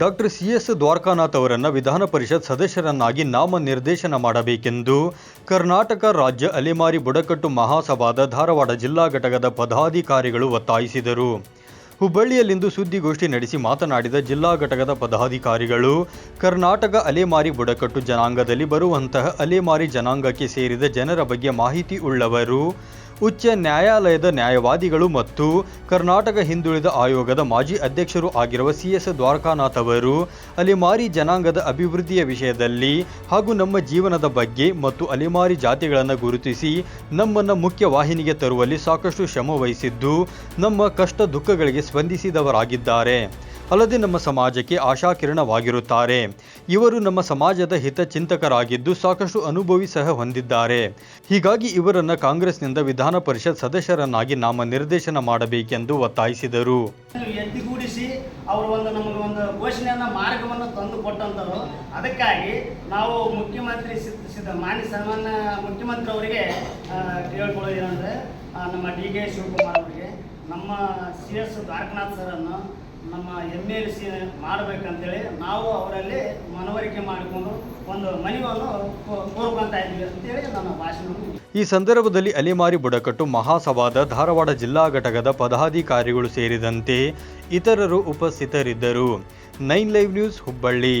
Doctor C S Dwarakanath ಅವರನ್ನು ವಿಧಾನ ಪರಿಷತ್ ಸದಸ್ಯರನ್ನಾಗಿ ನಾಮನಿರ್ದೇಶನ ಮಾಡಬೇಕೆಂದು ಕರ್ನಾಟಕ ರಾಜ್ಯ ಅಲೆಮಾರಿ ಬುಡಕಟ್ಟು ಮಹಾಸಭಾದ ಧಾರವಾಡ ಜಿಲ್ಲಾ ಘಟಕದ ಪದಾಧಿಕಾರಿಗಳು ಒತ್ತಾಯಿಸಿದರು. ಹುಬ್ಬಳ್ಳಿಯಲ್ಲಿಂದು ಸುದ್ದಿಗೋಷ್ಠಿ ನಡೆಸಿ ಮಾತನಾಡಿದ ಜಿಲ್ಲಾ ಘಟಕದ ಪದಾಧಿಕಾರಿಗಳು, ಕರ್ನಾಟಕ ಅಲೆಮಾರಿ ಬುಡಕಟ್ಟು ಜನಾಂಗದಲ್ಲಿ ಬರುವಂತಹ ಅಲೆಮಾರಿ ಜನಾಂಗಕ್ಕೆ ಸೇರಿದ ಜನರ ಬಗ್ಗೆ ಮಾಹಿತಿ ಉಳ್ಳವರು ಉಚ್ಚ ನ್ಯಾಯಾಲಯದ ನ್ಯಾಯವಾದಿಗಳು ಮತ್ತು ಕರ್ನಾಟಕ ಹಿಂದುಳಿದ ಆಯೋಗದ ಮಾಜಿ ಅಧ್ಯಕ್ಷರು ಆಗಿರುವ ಸಿ ಎಸ್ ದ್ವಾರಕಾನಾಥ್ ಅವರು ಅಲೆಮಾರಿ ಜನಾಂಗದ ಅಭಿವೃದ್ಧಿಯ ವಿಷಯದಲ್ಲಿ ಹಾಗೂ ನಮ್ಮ ಜೀವನದ ಬಗ್ಗೆ ಮತ್ತು ಅಲೆಮಾರಿ ಜಾತಿಗಳನ್ನು ಗುರುತಿಸಿ ನಮ್ಮನ್ನು ಮುಖ್ಯ ವಾಹಿನಿಗೆ ತರುವಲ್ಲಿ ಸಾಕಷ್ಟು ಶ್ರಮ ವಹಿಸಿದ್ದು, ನಮ್ಮ ಕಷ್ಟ ದುಃಖಗಳಿಗೆ ಸ್ಪಂದಿಸಿದವರಾಗಿದ್ದಾರೆ. ಅಲ್ಲದೆ ನಮ್ಮ ಸಮಾಜಕ್ಕೆ ಆಶಾಕಿರಣವಾಗಿರುತ್ತಾರೆ. ಇವರು ನಮ್ಮ ಸಮಾಜದ ಹಿತಚಿಂತಕರಾಗಿದ್ದು ಸಾಕಷ್ಟು ಅನುಭವಿ ಸಹ ಹೊಂದಿದ್ದಾರೆ. ಹೀಗಾಗಿ ಇವರನ್ನು ಕಾಂಗ್ರೆಸ್ನಿಂದ ವಿಧಾನ ಪರಿಷತ್ ಸದಸ್ಯರನ್ನಾಗಿ ನಾಮ ನಿರ್ದೇಶನ ಮಾಡಬೇಕೆಂದು ಒತ್ತಾಯಿಸಿದರು. ಎತ್ತಿಗೂಡಿಸಿ ಅವರು ಒಂದು ನಮಗೆ ಒಂದು ಘೋಷಣೆಯನ್ನ ಮಾರ್ಗವನ್ನು ತಂದು ಕೊಟ್ಟಂತರು ಅದಕ್ಕಾಗಿ ನಾವು ಮುಖ್ಯಮಂತ್ರಿ ಸಿದ್ದ ಮಾನ್ಯ ಸನ್ಮಾನ್ಯ ಮುಖ್ಯಮಂತ್ರಿ ಅವರಿಗೆ ಆ, ನಮ್ಮ ಡಿ ಕೆ ಶಿವಕುಮಾರ್ ಅವರಿಗೆ ನಮ್ಮ ಸಿ ಎಸ್ ದ್ವಾರಕನಾಥ್ ಸರನ್ನು ನಮ್ಮ ಎಂ ಎಲ್ ಸಿ ಮಾಡಬೇಕಂತೇಳಿ ನಾವು ಅವರಲ್ಲಿ ಮನವರಿಕೆ ಮಾಡಿಕೊಂಡು ಒಂದು ಮನವಿಯನ್ನು ಕೋ- ಕೋರ್ಕೊಂತ ಇದ್ದೀವಿ ಅಂತೇಳಿ ನನ್ನ ಭಾಷಣ. ಈ ಸಂದರ್ಭದಲ್ಲಿ ಅಲೆಮಾರಿ ಬುಡಕಟ್ಟು ಮಹಾಸಭಾದ ಧಾರವಾಡ ಜಿಲ್ಲಾ ಘಟಕದ ಪದಾಧಿಕಾರಿಗಳು ಸೇರಿದಂತೆ ಇತರರು ಉಪಸ್ಥಿತರಿದ್ದರು. Nine live news Hubballi.